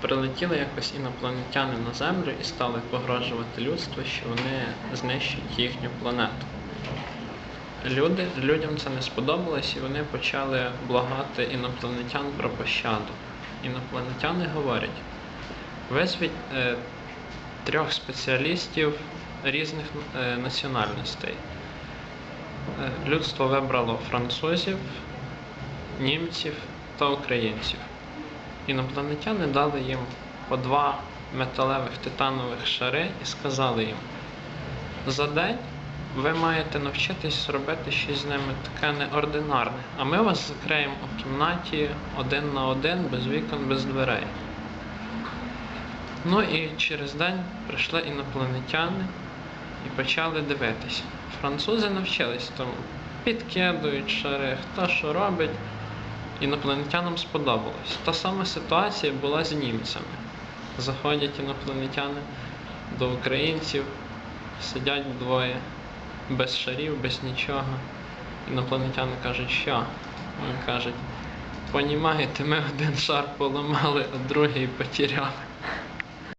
Прилетіли якось інопланетяни на Землю і стали погрожувати людству, що вони знищать їхню планету. Люди, людям це не сподобалось і вони почали благати інопланетян про пощаду. Інопланетяни говорять, визвіть е, трьох спеціалістів різних е, національностей. Е, людство вибрало французів, німців та українців. Інопланетяни дали їм по два металевих титанових шари і сказали їм: за день ви маєте навчитись робити щось з ними таке неординарне, а ми вас закриємо у кімнаті один на один, без вікон, без дверей. Ну і через день прийшли інопланетяни і почали дивитися. Французи навчились тому, підкидують шари, хто що робить. Інопланетянам сподобалось. Та сама ситуація була з німцями. Заходять інопланетяни до українців, сидять двоє без шарів, без нічого. Інопланетяни кажуть, що? Вони кажуть, понімаєте, ми один шар поламали, а другий потеряли.